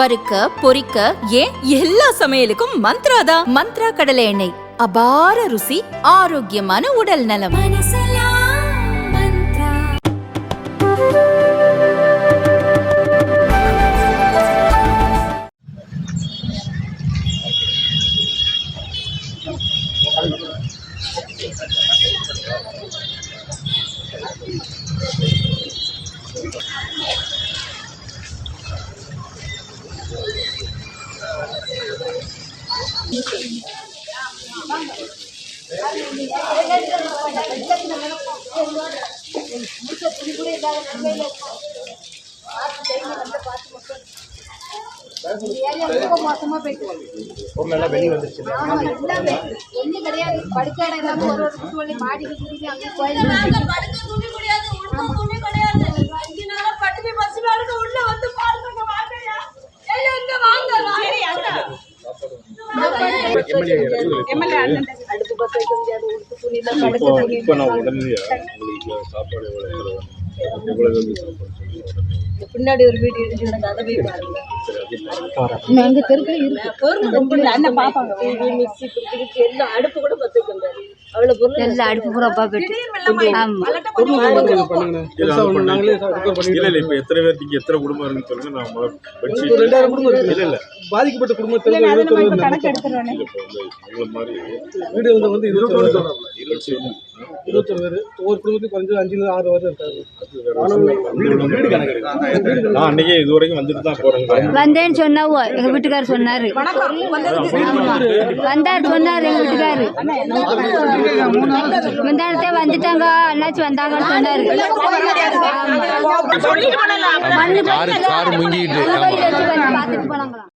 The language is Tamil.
வறுக்க பொரிக்க ஏன் எல்லா சமையலுக்கும் மந்த்ரா தான்? மந்த்ரா கடலை எண்ணெய். அபார ருசி ஆரோக்கியமான உடல் நலம். பொருளெல்லாம் மந்த்ரா. வந்துருச்சு ஒண்ணும் கிடையாது படுக்க இடம் இல்லாம ஒரு ஒரு குத்து வழி அங்கே படுக்க துணி கிடையாது உள்ள துணி கிடையாது அஞ்சு நாளா பட்டினி உள்ள வந்து இப்போ நான் உங்களுக்கு சாப்பாடு எவ்வளோ எவ்வளோ பின்னாடி ஒரு வீடு இருக்கு அதை போய் பாருங்க. அங்க இருக்கு. அண்ணன் பாப்பாங்க. பிடிச்சி எல்லாம் அடுப்பு கூட பத்து வந்தாரு அவ்வளவு பொருள் எல்லாம் அடுப்பு பூரா போயிட்டு ஆமா. இல்ல, அது பண்ணி- இல்ல இல்ல இப்போ எத்தனை பேர் நீங்க எத்தனை குடும்பம் இருக்குன்னு சொல்லுங்க. நான் முதல்ல பெட்ஷீட் ஒரு ரெண்டாயிரம் குடும்பம் இருக்கு. இல்ல இல்ல. பாதிக்கப்பட்ட குடும்பத்தில் இருபத்தொரு மாதிரி வீடு வந்து இருபத்தொரு இருபத்தொரு பேர். ஒவ்வொரு குடும்பத்துக்கு குறைஞ்சது அஞ்சுல இருந்து ஆறு பேர் இருக்காரு வீடு கணக்கு இருக்கு நான் அன்னைக்கே இது வரைக்கும் வந்துட்டு தான் போறேன் வந்தேன்னு சொன்னாவோ எங்க வீட்டுக்காரர் சொன்னாரு. வந்தார் சொன்னாரு எங்க வீட்டுக்காரு முந்தானத்தே வந்துட்டாங்க அண்ணாச்சி வந்தாங்கன்னு சொன்னாரு. மண்ணு பார்த்துட்டு போனாங்களாம்.